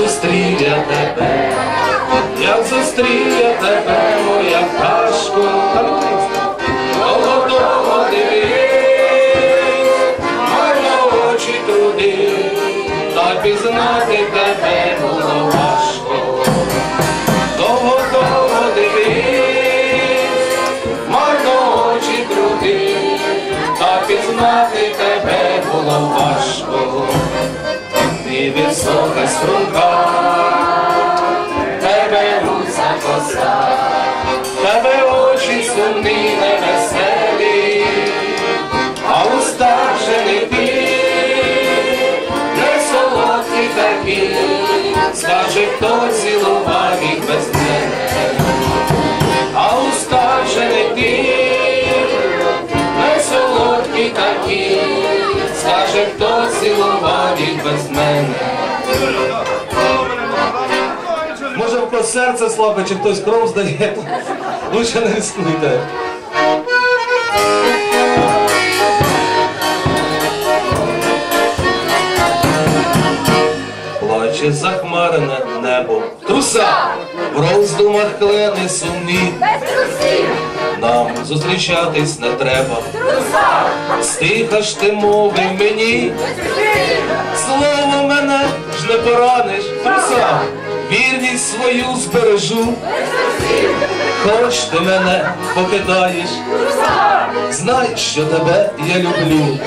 зустрів я тебе, як зустрів тебе, моя пташко, довго-довго дивись, марно очі труди, та пізнати тебе було важко. Пізнати Висока струнка, тебе руса коса, тебе очі сумні невеселі, а уста вже не пі, не солодкий такі, скаже, хто цілував їх без когось серце слабе, чи хтось кров здає, то лучше не рискуйте. Плаче захмарене небо, труса, в роздумах клени сумні, Без трусів, нам зустрічатись не треба. труса, Стиха ж ти мови мені, без трусів, слово мене ж не труса, вірність свою збережу. Хоч ти мене покидаєш, знай, що тебе я люблю.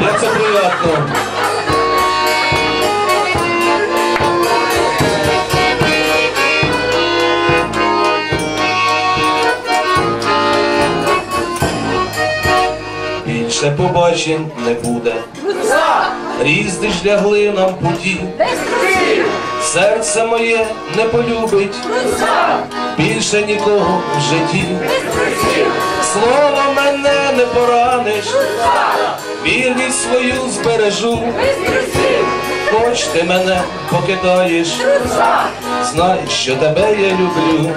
Як це приємно. Більше побачень не буде. труса, Різди ж лягли нам путі. Серце моє не полюбить більше нікого в житті. Слово мене не пораниш, вірність свою збережу. Хоч ти мене покидаєш, знай, що тебе я люблю.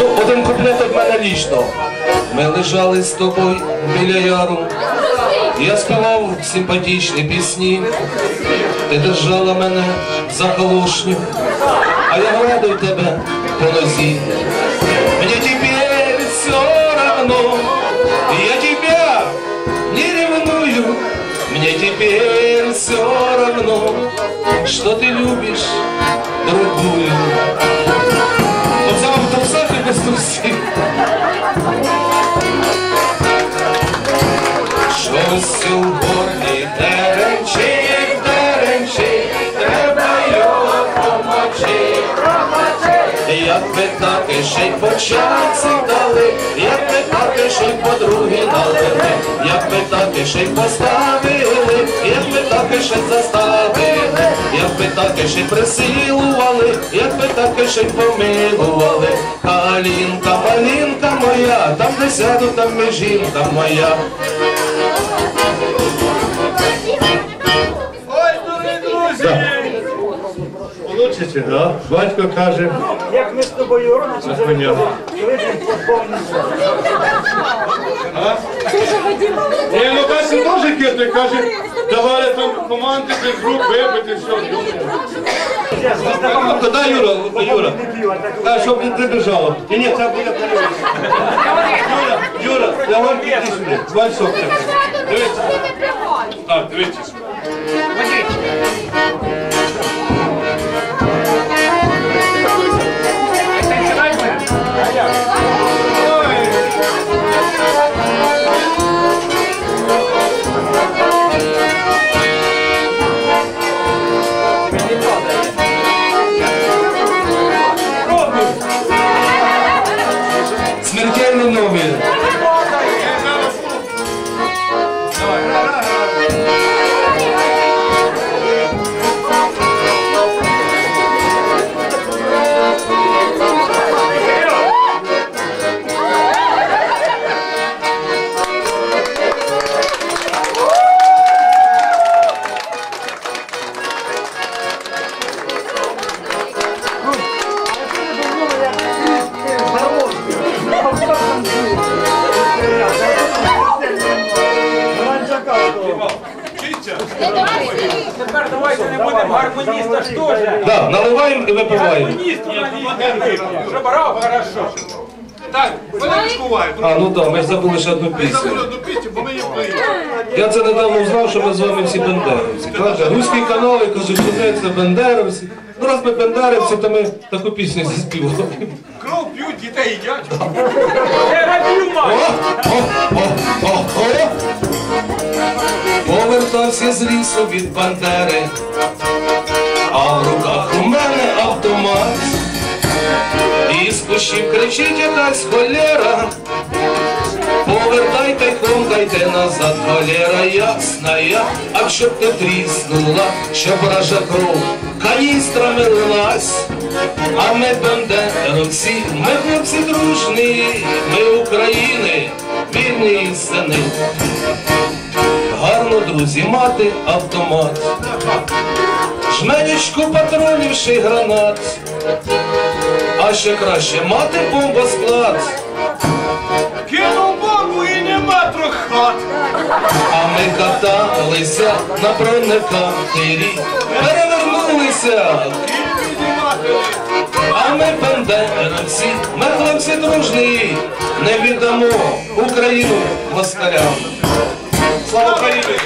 Ну, один куплет від мене лічно. Ми лежали з тобою біля яру. Я співав симпатичні пісні. Ти держала мене за колошню, а я гладив тебе по нозі. Мне теперь все равно, я тебя не ревную. Мне теперь все равно, что ты любишь другую. Ну, сам в трусах і без трусів. Щось у горлі деренчить, деренчить, треба його помочи. Як ви таки ще й по дали, як ще по другі налили, як ви таки ще й поставили, як ви таки ще й заставили, як ви таки ще й присилували, як ви таки ще й помилували. Калінка, малінка моя, там де сяду, там і жінка моя. Ой, дорогі друзі! Получите, да? Батько каже, Як ми з тобою родичі Понятно. вийдемо по повній а? Ні, ну каже, теж кити, каже, давали там команди, груп випити, все. Ну, дай Юра, Юра. А, щоб не прибіжало. Ні, ні, це буде перевірка. Юра, Юра, я вам іди сюди. Зваль сок. Дивіться. Так, дивіться. Смертельний Тепер давайте не будемо гармоніста ж теж. Да, наливаємо і випиваємо. Гармоністу Щоб грав хорошо. Так, Валерій Кувай, А, ну так, ми ж забули ще одну пісню. забули одну пісню, бо ми її впливаємо. Я це недавно узнав, що ми з вами всі бендеровці. Каже, руські канали, кажуть, що це бендеровці. Ну раз ми бендеровці, то ми таку пісню заспівали. Кров п'ють, дітей їдять. Я радію маю. О-о-о-о-о! Повертався з лісу від бандери, а в руках у мене автомат. І з кущів кричить якась холєра. Повертайте, хомкайте назад, холєра ясна я, а щоб не тріснула, щоб вража кров каністрами лилась. А ми бандеровці, ми хлопці дружні, ми України, вільні сини. Гарно, друзі, мати автомат, жменючку патронів ще гранат, а ще краще мати бомбосклад. Кинув бомбу і нема трьох хат. А ми каталися на бронекатері, перевернулися. А ми бандеровці, ми хлопці дружні, не віддамо Україну москалям. Слава Україні!